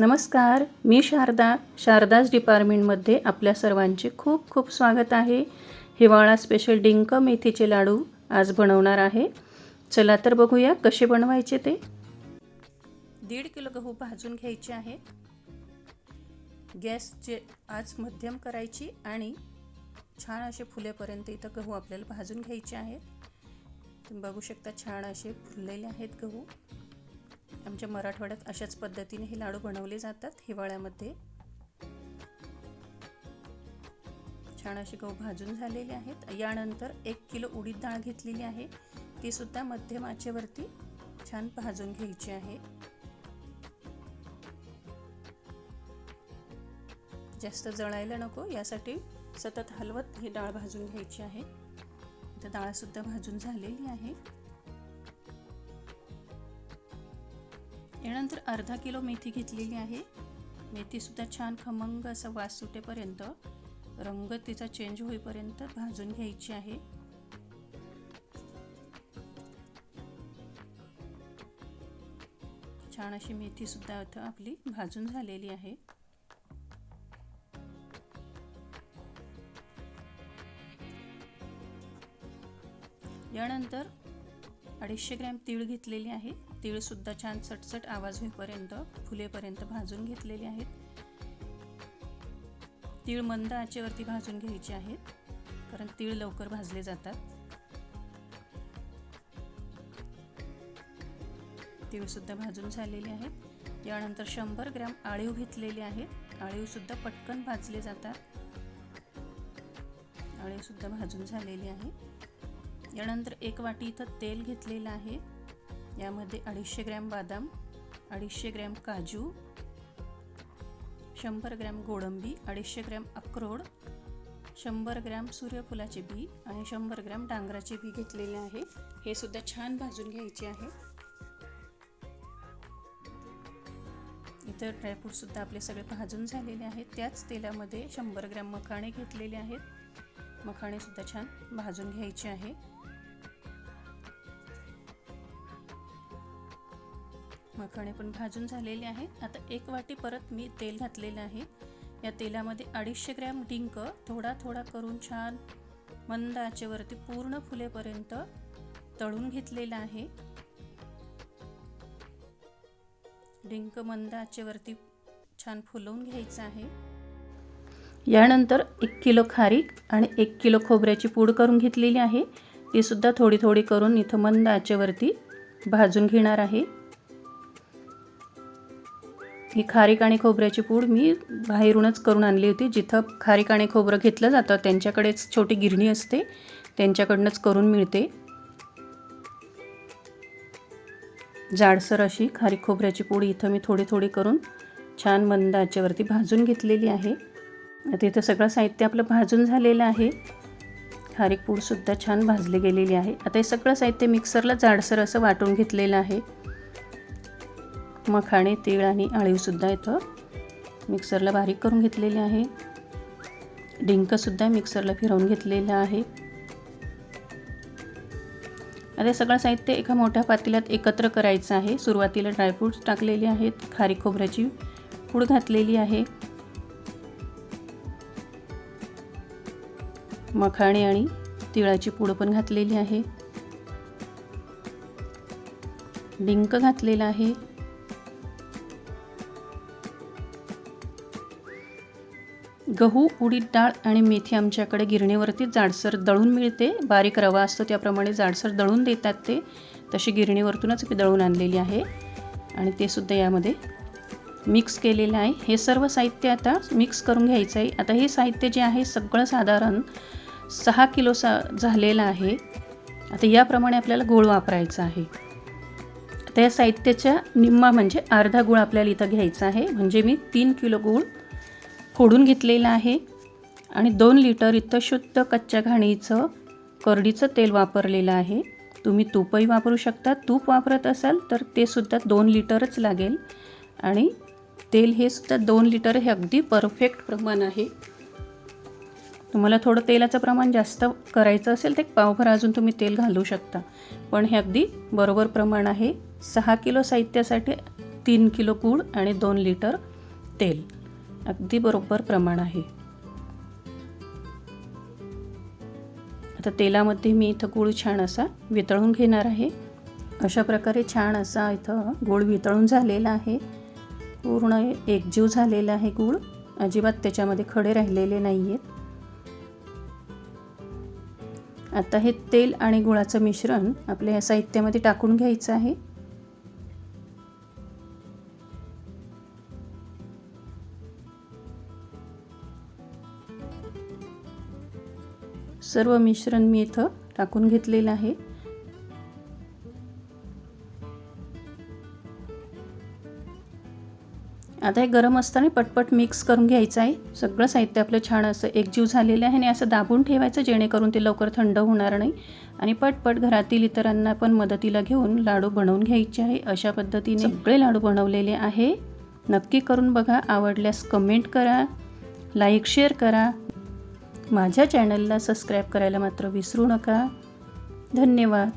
नमस्कार मी शारदा. शारदाज डिपार्टमेंटमध्ये आपल्या सर्वांचे खूप खूप स्वागत आहे. हिवाळा स्पेशल डिंक मेथीचे लाडू आज बनवणार आहे. चला तर बघूया कसे बनवायचे ते. दीड किलो गहू भाजून घ्यायचे आहे. गॅसचे आज मध्यम करायची आणि छान असे फुलेपर्यंत इथं गहू आपल्याला भाजून घ्यायचे आहेत. तुम्ही बघू शकता छान असे फुललेले आहेत गहू. आमच्या मराठवाड्यात अशाच पद्धतीने हे लाडू बनवले जातात हिवाळ्यामध्ये. छान असे गहू भाजून झालेले आहेत. यानंतर एक किलो उडीद डाळ घेतलेली आहे. ती सुद्धा मध्यम आचेवरती छान भाजून घ्यायची आहे. जास्त जळायला नको यासाठी सतत हलवत ही डाळ भाजून घ्यायची आहे. तर डाळसुद्धा भाजून झालेली आहे. यानंतर अर्धा किलो मेथी घेतलेली आहे. मेथीसुद्धा छान खमंग असा वास सुटेपर्यंत रंग तिचा चेंज होईपर्यंत भाजून घ्यायची आहे. छान अशी मेथीसुद्धा इथं आपली भाजून झालेली आहे. यानंतर अडीचशे ग्रॅम तीळ घेतलेली आहे. तीळसुद्धा छान चटचट आवाज होईपर्यंत फुलेपर्यंत भाजून घेतलेले आहेत. तीळ मंद आचेवरती भाजून घ्यायचे आहेत कारण तीळ लवकर भाजले जातात. तीळसुद्धा भाजून झालेले आहेत. यानंतर शंभर ग्रॅम आळीव घेतलेले आहेत. आळीवसुद्धा पटकन भाजले जातात. आळीवसुद्धा भाजून झालेली आहे. यानंतर एक वाटी इथं तेल घेतलेलं आहे. यामध्ये अडीचशे ग्रॅम बदाम अडीचशे ग्रॅम काजू शंभर ग्रॅम गोडंबी अडीचशे ग्रॅम अक्रोड शंभर ग्रॅम सूर्यफुलाचे बी आणि शंभर ग्रॅम डांगराचे बी घेतलेले आहे. हे सुद्धा छान भाजून घ्यायचे आहे. इतर ड्रायफ्रूटसुद्धा आपले सगळे भाजून झालेले आहेत. त्याच तेलामध्ये शंभर ग्रॅम मखाणे घेतलेले आहेत. मखाणेसुद्धा छान भाजून घ्यायचे आहे. मखाणे पण भाजून झालेले आहेत. आता एक वाटी परत मी तेल घातलेलं आहे. या तेलामध्ये अडीचशे ग्रॅम डिंक थोडा थोडा करून छान मंद आचेवरती पूर्ण फुलेपर्यंत तळून घेतलेला आहे. डिंक मंद आचेवरती छान फुलवून घ्यायचं आहे. यानंतर एक किलो खारीक आणि एक किलो खोबऱ्याची पूड करून घेतलेली आहे. ती सुद्धा थोडी थोडी करून इथं मंद आचेवरती भाजून घेणार आहे. ही खारीक आणि खोबऱ्याची पूड मी बाहेरूनच करून आणली होती. जिथं खारीक आणि खोबरं घेतलं जातं त्यांच्याकडेच छोटी गिरणी असते. त्यांच्याकडनंच करून मिळते. जाडसर अशी खारीक खोबऱ्याची पूड इथं मी थोडी थोडी करून छान मंद आचेवरती भाजून घेतलेली आहे. आता इथं सगळं साहित्य आपलं भाजून झालेलं आहे. खारीक पूडसुद्धा छान भाजली गेलेली आहे. आता हे सगळं साहित्य मिक्सरला जाडसर असं वाटून घेतलेलं आहे. मखाणे तीळ आणि आळीवसुद्धा इथं मिक्सरला बारीक करून घेतलेले आहे. डिंकसुद्धा मिक्सरला फिरवून घेतलेलं आहे. आता सगळं साहित्य एका मोठ्या पातेल्यात एकत्र करायचं आहे. सुरुवातीला ड्रायफ्रूट्स टाकलेले आहेत. खारी खोबऱ्याची पूड घातलेली आहे. मखाणे आणि तिळाची पूड पण घातलेली आहे. डिंक घातलेला आहे. गहू उडीद डाळ आणि मेथी आमच्याकडे गिरणीवरती जाडसर दळून मिळते. बारीक रवा असतो त्याप्रमाणे जाडसर दळून देतात ते. तशी गिरणीवरतूनच मी दळून आणलेली आहे. आणि ते सुद्धा यामध्ये मिक्स केलेलं आहे. हे सर्व साहित्य आता मिक्स करून घ्यायचं आहे. आता हे साहित्य जे आहे सगळं साधारण सहा किलो सा झालेलं आहे. आता याप्रमाणे आपल्याला गूळ वापरायचा आहे. आता या साहित्याच्या निम्मा म्हणजे अर्धा गूळ आपल्याला इथं घ्यायचा आहे. म्हणजे मी तीन किलो गूळ फोडून घेतलेलं आहे आणि दोन लिटर इथं शुद्ध कच्च्या घाणीचं करडीचं तेल वापरलेलं आहे. तुम्ही तूपही वापरू शकता. तूप वापरत असाल तर ते सुद्धा दोन लिटरच लागेल. आणि तेल हे सुद्धा दोन लिटर हे अगदी परफेक्ट प्रमाण आहे. तुम्हाला थोडं तेलाचं प्रमाण जास्त करायचं असेल तर एक पावभर अजून तुम्ही तेल घालू शकता. पण हे अगदी बरोबर प्रमाण आहे. सहा किलो साहित्यासाठी तीन किलो गूळ आणि दोन लिटर तेल. अगदी बरोबर प्रमाण आहे. आता तेलामध्ये मी इथं गूळ छान असा वितळून घेणार आहे. अशा प्रकारे छान असा इथं गूळ वितळून झालेला आहे. पूर्ण एकजीव झालेला आहे गूळ. अजिबात त्याच्यामध्ये खडे राहिलेले नाही आहेत आता हे तेल आणि गुळाचं मिश्रण आपल्या या साहित्यामध्ये टाकून घ्यायचं आहे. सर्व मिश्रण मी इथं टाकून घेतलेलं आहे. आता हे गरम असताना पटपट मिक्स करून घ्यायचं आहे. सगळं साहित्य आपलं छान असं एकजीव झालेलं आहे आणि असं दाबून ठेवायचं जेणेकरून ते लवकर थंड होणार नाही. आणि पटपट घरातील इतरांना पण मदतीला घेऊन लाडू बनवून घ्यायचे आहे. अशा पद्धतीने सगळे लाडू बनवलेले आहे. नक्की करून बघा. आवडल्यास कमेंट करा. लाईक शेअर करा. माझ्या चॅनलला सबस्क्राईब करायला मात्र विसरू नका. धन्यवाद.